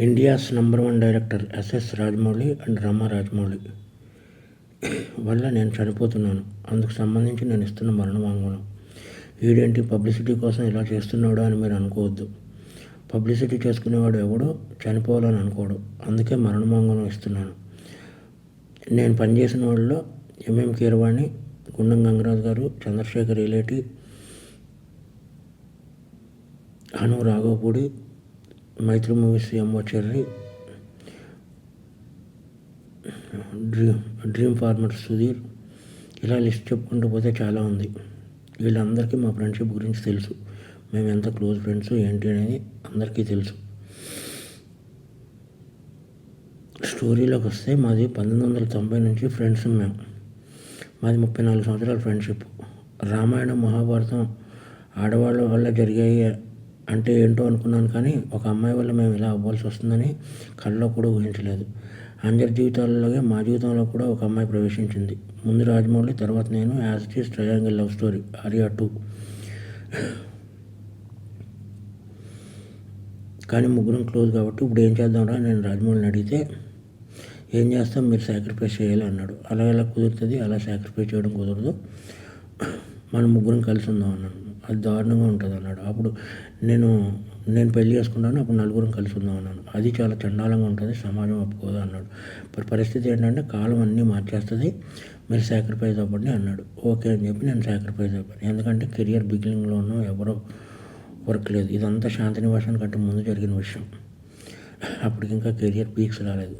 India's number one director S S Rajamouli and Rama Rajamouli. వల్ల నేను చనిపోతున్నాను. అందుకు సంబంధించి నేను ఇస్తున్న మరణ వాంగ్మూలం వీడేంటి పబ్లిసిటీ కోసం ఇలా చేస్తున్నాడు అని మీరు అనుకోవద్దు. పబ్లిసిటీ చేసుకునేవాడు ఎవడో చనిపోవాలని అనుకోడు. అందుకే మరణ వాంగ్మూలం ఇస్తున్నాను. నేను పనిచేసిన వాళ్ళలో ఎంఎం కీరవాణి గుండం గంగరాజు గారు చంద్రశేఖర్ ఇలేటి హను రాఘవపూడి మైత్రి మూవీస్ ఎంఓ డ్రీమ్ డ్రీమ్ ఫార్మర్ సుధీర్. ఇలా లిస్ట్ చెప్పుకుంటూ పోతే చాలా ఉంది. వీళ్ళందరికీ మా ఫ్రెండ్షిప్ గురించి తెలుసు. మేము ఎంత క్లోజ్ ఫ్రెండ్స్ ఏంటి అనేది అందరికీ తెలుసు. స్టోరీలోకి వస్తే మాది పంతొమ్మిది వందల తొంభై నుంచి ఫ్రెండ్స్ మేము మాది ముప్పై నాలుగు సంవత్సరాల ఫ్రెండ్షిప్. రామాయణం మహాభారతం ఆడవాళ్ళ వల్ల జరిగాయి అంటే ఏంటో అనుకున్నాను కానీ ఒక అమ్మాయి వల్ల మేము ఇలా అవ్వాల్సి వస్తుందని కళ్ళలో కూడా ఊహించలేదు. అందరి జీవితాలలోనే మా జీవితంలో కూడా ఒక అమ్మాయి ప్రవేశించింది. ముందు రాజమౌళి తర్వాత నేను as is triangle love story Arya two. కానీ ముగ్గురం క్లోజ్ కాబట్టి ఇప్పుడు ఏం చేద్దాంరా నేను రాజమౌళిని అడిగితే ఏం చేస్తాం? మీరు సాక్రిఫైస్ చేయాలి అన్నాడు. అలా ఎలా కుదురుతుంది? అలా సాక్రిఫైస్ చేయడం కుదరదు. మనం ముగ్గురం కలిసి ఉందాం అన్నాడు. అది దారుణంగా ఉంటుంది అన్నాడు. అప్పుడు నేను నేను పెళ్ళి చేసుకున్నాను అప్పుడు నలుగురం కలిసి ఉందాం అన్నాను అది చాలా చండాలంగా ఉంటుంది సమాజం ఒప్పుకోదు అన్నాడు. మరి పరిస్థితి ఏంటంటే కాలం అన్నీ మార్చేస్తుంది మీరు సాక్రిఫైస్ అవ్వండి అన్నాడు. ఓకే అని చెప్పి నేను సాక్రిఫైస్ అవ్వను ఎందుకంటే కెరియర్ బిగినింగ్లో ఉన్న ఎవరో వర్క్ లేదు. ఇదంతా శాంతినివాసానికి కంటే ముందు జరిగిన విషయం. అప్పటికి ఇంకా కెరియర్ పీక్స్ రాలేదు.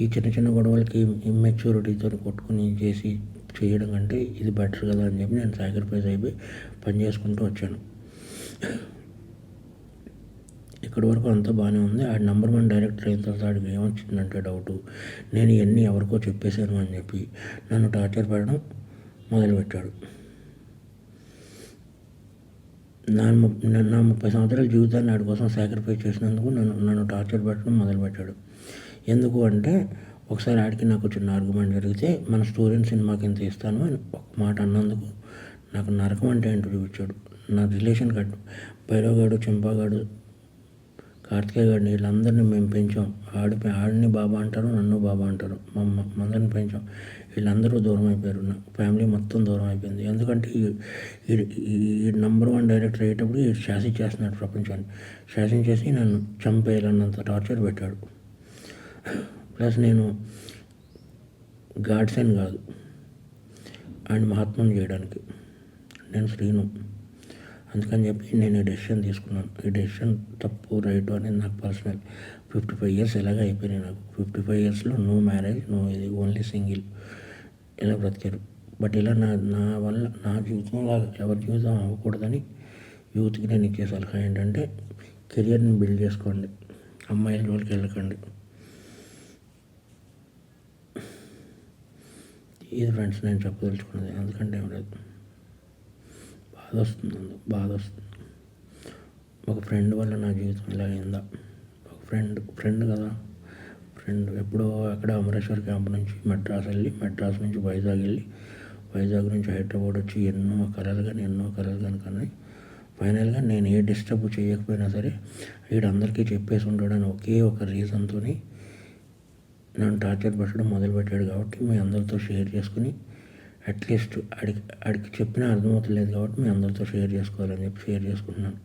ఈ చిన్న చిన్న గొడవలకి ఇమ్మెచ్యూరిటీతో కొట్టుకుని చేసి చేయడం కంటే ఇది బెటర్ కదా అని చెప్పి నేను సాక్రిఫైస్ అయిపోయి పని చేసుకుంటూ వచ్చాను. ఇక్కడి వరకు అంతా బాగానే ఉంది. ఆ నెంబర్ వన్ డైరెక్టర్ అయిన తర్వాత ఆడికి ఏమొచ్చిందంటే డౌట్ నేను ఇవన్నీ ఎవరికో చెప్పేశాను అని చెప్పి నన్ను టార్చర్ పెట్టడం మొదలుపెట్టాడు. నా ము- నా- నా ముప్పై సంవత్సరాల జీవితాన్ని ఆడి కోసం సాక్రిఫైస్ చేసినందుకు నన్ను నన్ను టార్చర్ పెట్టడం మొదలుపెట్టాడు. ఎందుకు అంటే ఒకసారి ఆడికి నాకు చిన్న ఆర్గ్యుమెంట్ జరిగితే మన స్టూడెంట్ సినిమాకి ఇంత ఇస్తాను అని ఒక మాట అన్నందుకు నాకు నరకం అంటే ఏంటో చూపించాడు. నా రిలేషన్ కట్టు భైరవగాడు చెంపాగాడు కార్తికేయ గారిని వీళ్ళందరినీ మేము పెంచాం. ఆడి ఆడిని బాబా అంటారు నన్ను బాబా అంటారు. మా మందరిని పెంచాం. వీళ్ళందరూ దూరం అయిపోయారు. నా ఫ్యామిలీ మొత్తం దూరం అయిపోయింది. ఎందుకంటే ఈ- నంబర్ వన్ డైరెక్టర్ అయ్యేటప్పుడు ఈ శాసింగ్ చేస్తున్నాడు ప్రపంచాన్ని. శాసింగ్ చేసి నన్ను చంపేయాలన్నంత టార్చర్ పెట్టాడు. ప్లస్ నేను గాడ్సన్ కాదు. అండ్ మహాత్మం చేయడానికి. నేను శ్రీను. అందుకని చెప్పి నేను ఈ డెసిషన్ తీసుకున్నాను. ఈ డెసిషన్ తప్పు రైట్ అనేది నాకు పర్సనల్ ఫిఫ్టీ ఫైవ్ ఇయర్స్ ఎలాగ అయిపోయినాయి నాకు. ఫిఫ్టీ ఫైవ్ ఇయర్స్లో నో మ్యారేజ్ నో ఇది ఓన్లీ సింగిల్ ఇలా బ్రతికారు. బట్ ఇలా నా నా వల్ల నా జీవితంలో ఎవరి జీవితం అవ్వకూడదని యూత్కి నేను ఇచ్చే సలహా ఏంటంటే కెరియర్ని బిల్డ్ చేసుకోండి. అమ్మాయిల జోలికి వెళ్ళకండి. ఇది ఫ్రెండ్స్ నేను చెప్పదలుచుకున్నది? ఎందుకంటే ఏం లేదు. బాధ వస్తుంది అందుకు బాధ వస్తుంది. ఒక ఫ్రెండ్ వల్ల నా జీవితం ఇలా అయిందా? ఒక ఫ్రెండ్ ఫ్రెండ్ కదా? ఫ్రెండ్ ఎప్పుడో అక్కడ అమరేశ్వర్ క్యాంప్ నుంచి మెడ్రాస్ వెళ్ళి మెడ్రాస్ నుంచి వైజాగ్ వెళ్ళి వైజాగ్ నుంచి హైదరాబాద్ వచ్చి ఎన్నో కలలు కానీ ఎన్నో కలలు కానీ కానీ ఫైనల్గా నేను ఏ డిస్టర్బ్ చేయకపోయినా సరే వీడందరికీ చెప్పేసి ఉంటాడని ఒకే ఒక రీజన్తో నన్ను టార్చర్ పెట్టడం మొదలుపెట్టాడు కాబట్టి మీ అందరితో షేర్ చేసుకుని అట్లీస్ట్ అడిగి అడిగి చెప్పినా అర్థమవుతలేదు కాబట్టి మీ అందరితో షేర్ చేసుకోవాలని చెప్పి షేర్ చేసుకుంటున్నాను.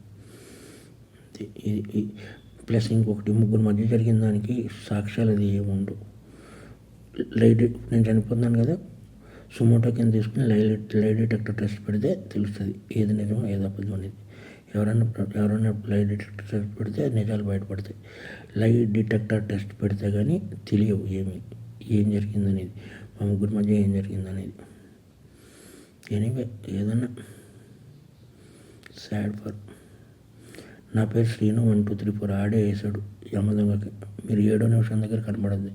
ఇది- ప్లస్ ఇంకొకటి ముగ్గురు మధ్య జరిగిన దానికి సాక్ష్యాలు అది ఏముండు లైట్ నేను చనిపోతున్నాను కదా సుమోటో కింద తీసుకుని లై లై డిటెక్టర్ టెస్ట్ పెడితే తెలుస్తుంది ఏది నిజం ఏది అబద్ధం అనేది. ఎవరైనా ఎవరైనా లై డిటెక్టర్ టెస్ట్ పెడితే నిజాలు బయటపడతాయి. లై డిటెక్టర్ టెస్ట్ పెడితే కానీ తెలియవు ఏమి ఏం జరిగిందనేది. మా ముగ్గురి మధ్య ఏం జరిగిందనేది. ఎనీవే ఏదన్నా సాడ్ ఫర్ నా పేరు Srinu one two three four ఆడే వేసాడు యమదొంగకి మీరు ఏడో నిమిషం దగ్గర కనబడద్ది.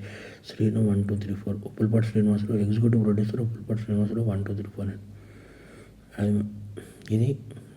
Srinu one two three four Uppulapati Srinivasarao executive producer Uppulapati Srinivasarao one two three four అని. అది ఇది